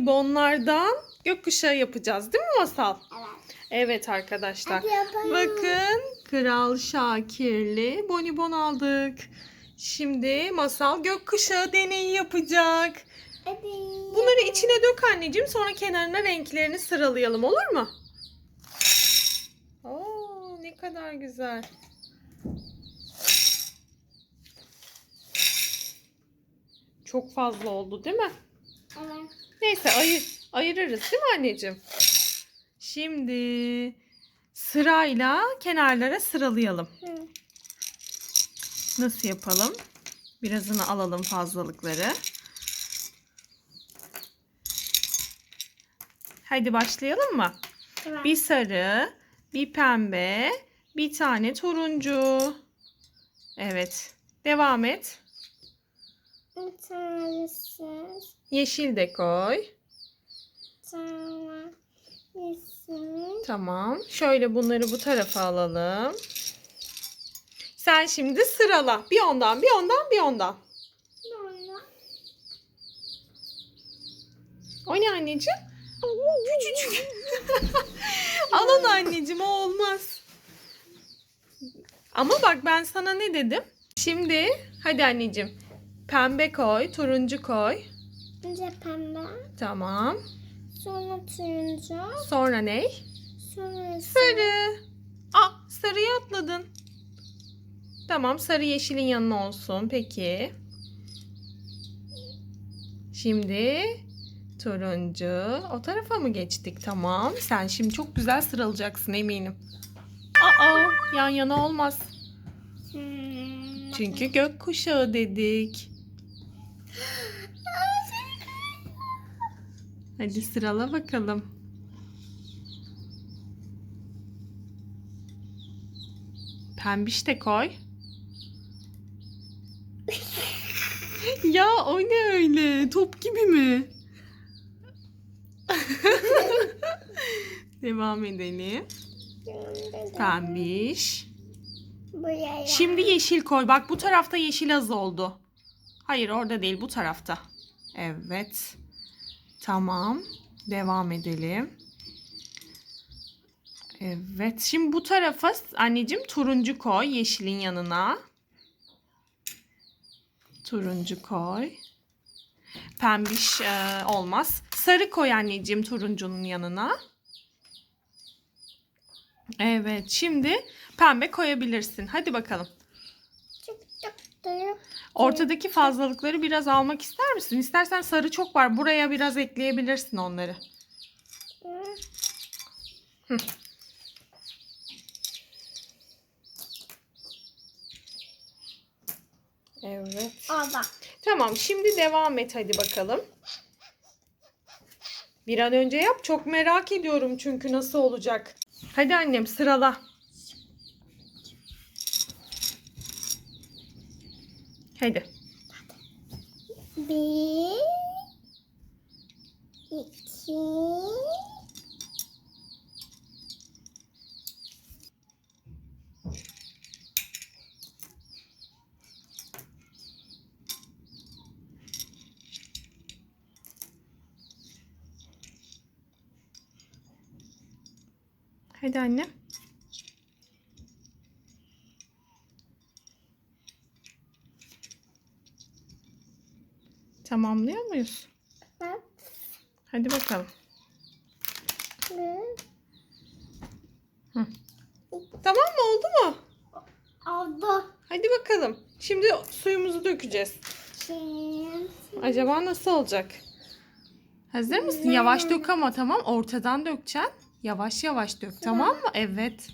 bonibonlardan gökkuşağı yapacağız değil mi Masal? Evet. Evet arkadaşlar. Hadi yapalım. Bakın Kral Şakirli bonibon aldık. Şimdi Masal gökkuşağı deneyi yapacak. Hadi. Bunları içine dök anneciğim sonra kenarına renklerini sıralayalım olur mu? Oo ne kadar güzel. Çok fazla oldu değil mi? Evet. Neyse ayır, ayırırız değil mi anneciğim? Şimdi sırayla kenarlara sıralayalım. Hı. Nasıl yapalım? Birazını alalım fazlalıkları. Hadi başlayalım mı? Tamam. Bir sarı, bir pembe, bir tane turuncu. Evet. Devam et. Bir tanesi. Yeşil de koy. Bir tane. Yeşil. Tamam. Şöyle bunları bu tarafa alalım. Sen şimdi sırala. Bir ondan, bir ondan, bir ondan. Sonra. O ne anneciğim? Küçücük. Al onu anneciğim o olmaz. Ama bak ben sana ne dedim? Şimdi hadi anneciğim. Pembe koy, turuncu koy. Önce pembe. Tamam. Sonra turuncu. Sonra ne? Sonra Sarı. Aa sarıyı atladın. Tamam sarı yeşilin yanına olsun. Peki. Şimdi turuncu. O tarafa mı geçtik? Tamam. Sen şimdi çok güzel sıralayacaksın eminim. Aa yan yana olmaz. Hmm. Çünkü gökkuşağı dedik. Hadi sırala bakalım. Pembiş de koy. ya o ne öyle? Top gibi mi? Devam edelim. Pembiş. Buraya. Şimdi yeşil koy. Bak bu tarafta yeşil az oldu. Hayır orada değil bu tarafta. Evet. Tamam. Devam edelim. Evet. Şimdi bu tarafa anneciğim turuncu koy yeşilin yanına. Turuncu koy. Pembiş e, olmaz. Sarı koy anneciğim turuncunun yanına. Evet. Şimdi pembe koyabilirsin. Hadi bakalım. Çık. Ortadaki fazlalıkları biraz almak ister misin? İstersen sarı çok var. Buraya biraz ekleyebilirsin onları. Hı. Evet. Orada. Tamam şimdi devam et hadi bakalım. Bir an önce yap. Çok merak ediyorum çünkü nasıl olacak. Hadi annem sırala. Hadi. Bir. iki, Hadi annem. Tamamlıyor muyuz? dört, Hadi bakalım. beş. Tamam mı oldu mu? Oldu. Hadi bakalım. Şimdi suyumuzu dökeceğiz. Şimdi. Acaba nasıl olacak? Hazır mısın? Yavaş dök ama tamam. Ortadan dökeceksin. Yavaş yavaş dök. Tamam mı? Evet.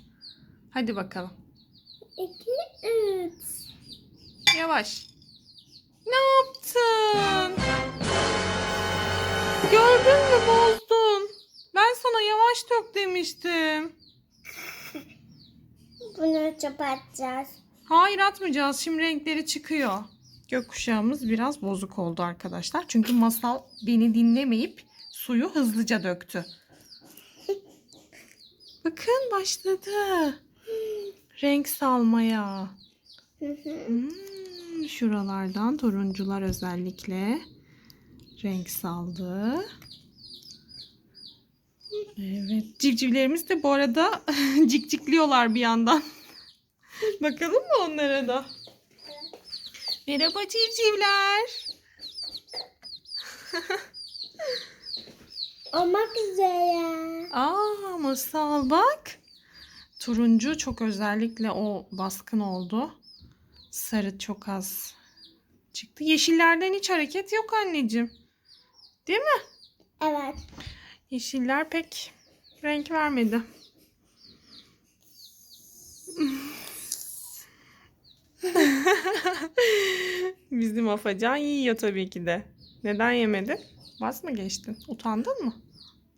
Hadi bakalım. İki, üç. Yavaş. Ne yaptın? Gördün mü bozdun. Ben sana yavaş dök demiştim. Bunu çöpe atacağız. Hayır atmayacağız. Şimdi renkleri çıkıyor. Gökkuşağımız biraz bozuk oldu arkadaşlar. Çünkü masal beni dinlemeyip suyu hızlıca döktü. Bakın başladı. Renk salmaya. Hmm, şuralardan turuncular özellikle renk saldı. Evet. Civcivlerimiz de bu arada cikcikliyorlar bir yandan. Bakalım mı onlara da? Merhaba civcivler. Olmak üzere. Aa masal bak. Turuncu çok özellikle o baskın oldu. Sarı çok az çıktı. Yeşillerden hiç hareket yok anneciğim. Değil mi? Evet. Yeşiller pek renk vermedi. Bizim afacan yiyor tabii ki de. Neden yemedin? Vaz mı geçtin? Utandın mı?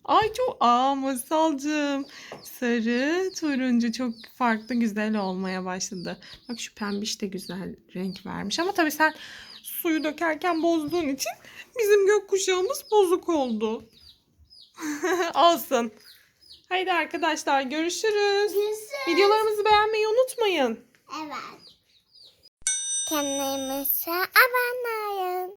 Ay çok... Aa masalcığım. Sarı, turuncu çok farklı güzel olmaya başladı. Bak şu pembiş de güzel renk vermiş. Ama tabii sen suyu dökerken bozduğun için bizim gökkuşağımız bozuk oldu. Olsun. Haydi arkadaşlar görüşürüz. Videolarımızı beğenmeyi unutmayın. Evet. Kendimize abone olun.